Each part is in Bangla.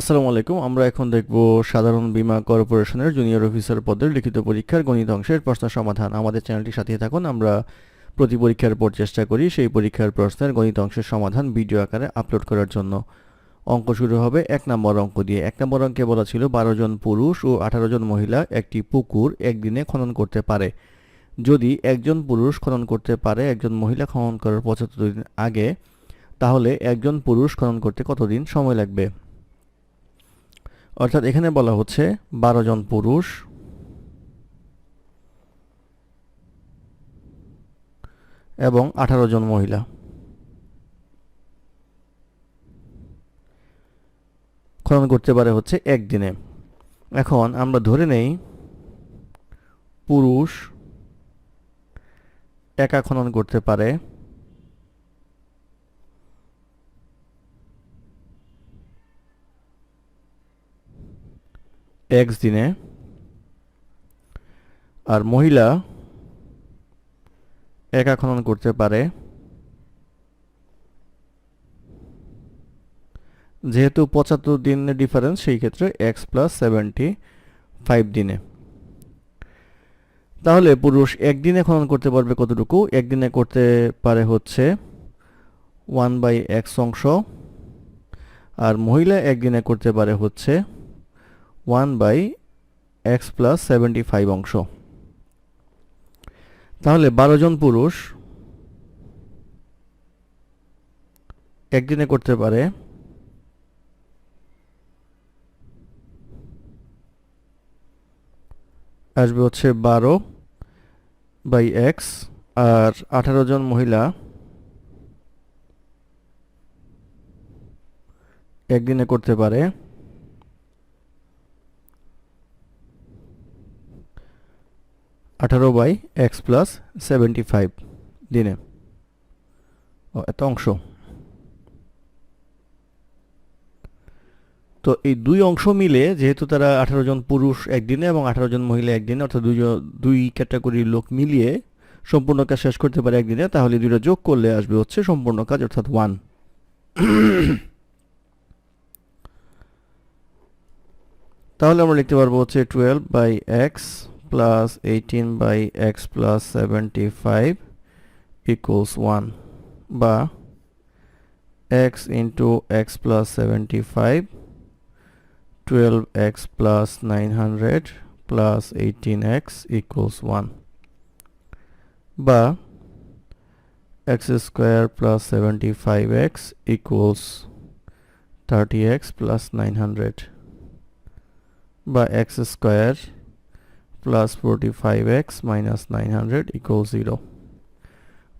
আসসালামু আলাইকুম। আমরা এখন দেখব সাধারণ বীমা কর্পোরেশনের জুনিয়র অফিসার পদের লিখিত পরীক্ষার গণিত অংশের প্রশ্ন সমাধান। আমাদের চ্যানেলটি সাথে থাকুন, আমরা প্রতি পরীক্ষার পর চেষ্টা করি সেই পরীক্ষার প্রশ্নের গণিত অংশের সমাধান ভিডিও আকারে আপলোড করার জন্য। অঙ্ক শুরু হবে এক নম্বর অঙ্ক দিয়ে। এক নম্বর অঙ্কে বলা ছিল, বারো জন পুরুষ ও আঠারো জন মহিলা একটি পুকুর একদিনে খনন করতে পারে। যদি একজন পুরুষ খনন করতে পারে, একজন মহিলা খনন করার পঁচাত্তর দিন আগে, তাহলে একজন পুরুষ খনন করতে কতদিন সময় লাগবে? অর্থাৎ এখানে বলা হচ্ছে বারো জন পুরুষ। এবং আঠারো জন মহিলা। খনন করতে পারে হচ্ছে একদিনে। এখন আমরা ধরে নেই পুরুষ একা খনন করতে পারে এক্স দিনে আর মহিলা একা খনন করতে পারে। যেহেতু পঁচাত্তর দিনের ডিফারেন্স সেই ক্ষেত্রে এক্স প্লাস সেভেন্টি ফাইভ দিনে। তাহলে পুরুষ একদিনে খনন করতে পারবে কতটুকু? একদিনে করতে পারে হচ্ছে ওয়ান বাই এক্স অংশ। আর মহিলা একদিনে করতে পারে হচ্ছে one by x plus seventy five অংশ। তাহলে বারো জন পুরুষ একদিনে করতে পারে আসবে হচ্ছে বারো বাই এক্স, আর আঠারো জন মহিলা একদিনে করতে পারে আঠারো by x plus seventy five দিনে। ও, এত অংশ। তো এই দুই অংশ মিলে যেহেতু তারা আঠারো জন পুরুষ একদিনে এবং আঠারো জন মহিলা একদিনে, অর্থাৎ দুইজন, দুই ক্যাটাগরির লোক মিলিয়ে সম্পূর্ণ কাজ শেষ করতে পারে একদিনে, তাহলে দুইটা যোগ করলে আসবে হচ্ছে সম্পূর্ণ কাজ, অর্থাৎ ওয়ান তাহলে আমরা লিখতে পারব হচ্ছে twelve by x plus eighteen by x plus seventy five equals one বা x into x plus seventy five twelve x plus nine hundred plus eighteen x equals one বা x square plus seventy five x equals thirty x plus nine hundred বা x square plus forty five x minus nine hundred equal zero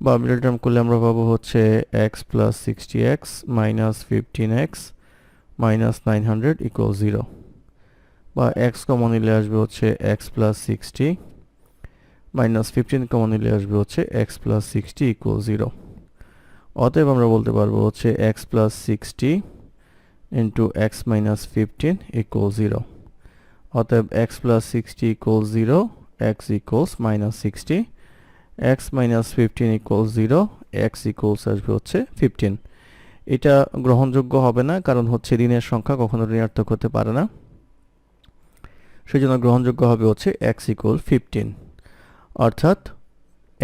বা মিডল টার্ম করলে আমরা পাবো হচ্ছে x plus sixty x minus fifteen x minus nine hundred equal zero বা এক্স কমন নিলে আসবে হচ্ছে x plus sixty minus fifteen common নিলে আসবে হচ্ছে x plus sixty equal zero অতএব আমরা বলতে পারব হচ্ছে x plus sixty into x minus fifteen equal zero অতএব x plus sixty equal zero x equals minus sixty x minus fifteen equal zero x equals আসবে হচ্ছে ফিফটিন এটা গ্রহণযোগ্য হবে না, কারণ হচ্ছে ঋণের সংখ্যা কখনো ঋণাত্মক হতে পারে না। সেই জন্য গ্রহণযোগ্য হবে হচ্ছে এক্স ইকুয়াল ফিফটিন অর্থাৎ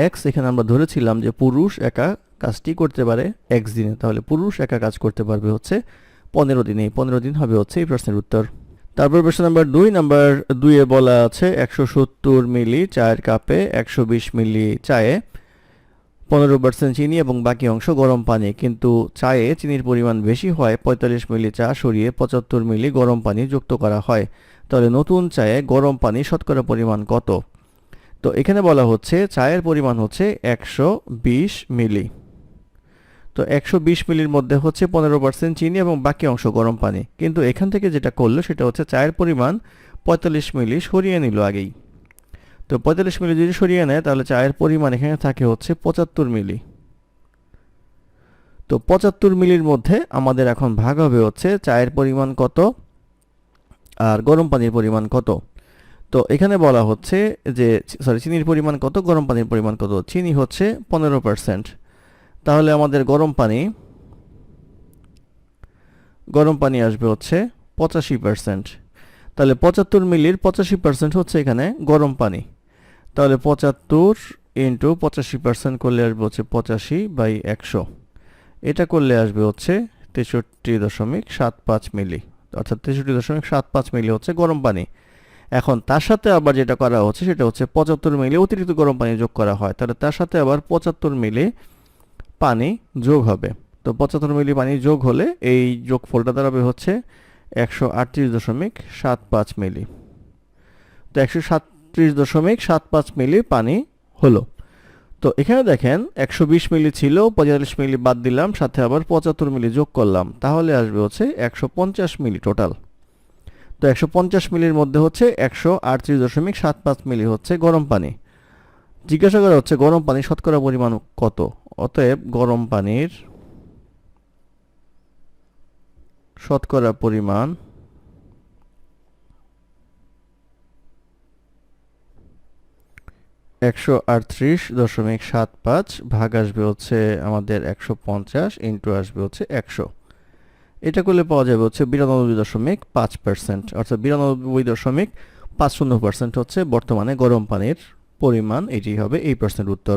এক্স এখানে আমরা ধরেছিলাম যে পুরুষ একা কাজটি করতে পারে এক্স দিনে, তাহলে পুরুষ একা কাজ করতে পারবে হচ্ছে পনেরো দিনে। পনেরো দিন হবে হচ্ছে এই প্রশ্নের উত্তর। তারপর প্রশ্ন নাম্বার দুই, নাম্বার দুইয়ে বলা আছে একশো সত্তর মিলি চায়ের কাপে, একশো বিশ মিলি চায়ে, পনেরো পার্সেন্ট চিনি এবং বাকি অংশ গরম পানি। কিন্তু চায়ে চিনির পরিমাণ বেশি হয়, পঁয়তাল্লিশ মিলি চা সরিয়ে পঁচাত্তর মিলি গরম পানি যুক্ত করা হয়। তাহলে নতুন চায়ে গরম পানি শতকরা পরিমাণ কত? তো এখানে বলা হচ্ছে চায়ের পরিমাণ হচ্ছে একশো বিশ মিলি। তো একশো বিশ মিলির মধ্যে হচ্ছে পনেরো পার্সেন্ট চিনি এবং বাকি অংশ গরম পানি। কিন্তু এখান থেকে যেটা করল সেটা হচ্ছে চায়ের পরিমাণ পঁয়তাল্লিশ মিলি সরিয়ে নিল আগেই। তো পঁয়তাল্লিশ মিলি যদি সরিয়ে নেয়, তাহলে চায়ের পরিমাণ এখানে থাকে হচ্ছে পঁচাত্তর মিলি। তো পঁচাত্তর মিলির মধ্যে আমাদের এখন ভাগ হবে হচ্ছে চায়ের পরিমাণ কত আর গরম পানির পরিমাণ কত। তো এখানে বলা হচ্ছে যে, সরি, চিনির পরিমাণ কত, গরম পানির পরিমাণ কত, চিনি হচ্ছে পনেরো পার্সেন্ট। তাহলে আমাদের গরম পানি গরম পানি আসবে হচ্ছে পঁচাশি পার্সেন্ট তাহলে পঁচাত্তর মিলির পঁচাশি পার্সেন্ট হচ্ছে এখানে গরম পানি। তাহলে পঁচাত্তর ইন্টু পঁচাশি পার্সেন্ট করলে আসবে হচ্ছে পঁচাশি বাই একশো। এটা করলে আসবে হচ্ছে তেষট্টি দশমিক সাত পাঁচ মিলি। অর্থাৎ তেষট্টি দশমিক সাত পাঁচ মিলি হচ্ছে গরম পানি। এখন তার সাথে আবার যেটা করা হচ্ছে সেটা হচ্ছে পঁচাত্তর মিলি অতিরিক্ত গরম পানি যোগ করা হয়। তাহলে তার সাথে আবার পঁচাত্তর মিলি পানি যোগ হবে। তো পঁচাত্তর মিলি পানি যোগ হলে এই যোগফলটা দাঁড়াবে হচ্ছে একশো আটত্রিশ দশমিক সাত পাঁচ মিলি। তো একশো সাতত্রিশ দশমিক সাত পাঁচ মিলি পানি হলো। তো এখানে দেখেন একশো বিশ মিলি ছিল, পঁয়তাল্লিশ মিলি বাদ দিলাম, সাথে আবার পঁচাত্তর মিলি যোগ করলাম। তাহলে আসবে হচ্ছে একশো পঞ্চাশ মিলি টোটাল। তো একশো পঞ্চাশ মিলির মধ্যে হচ্ছে একশো আটত্রিশ দশমিক সাত পাঁচ মিলি হচ্ছে গরম পানি। জিজ্ঞাসা করা হচ্ছে গরম পানি শতকরা পরিমাণ কত? অতএব গরম পানির শতকরা পরিমাণ একশো আটত্রিশ দশমিক সাত পাঁচ ভাগ আসবে হচ্ছে আমাদের একশো পঞ্চাশ ইন্টু আসবে হচ্ছে একশো। এটা করলে পাওয়া যাবে হচ্ছে বিরানব্বই দশমিক পাঁচ পার্সেন্ট, অর্থাৎ বিরানব্বই দশমিক পাঁচ শূন্য পার্সেন্ট হচ্ছে বর্তমানে গরম পানির পরিমাণ, এটি হবে এই পার্সেন্ট উত্তর।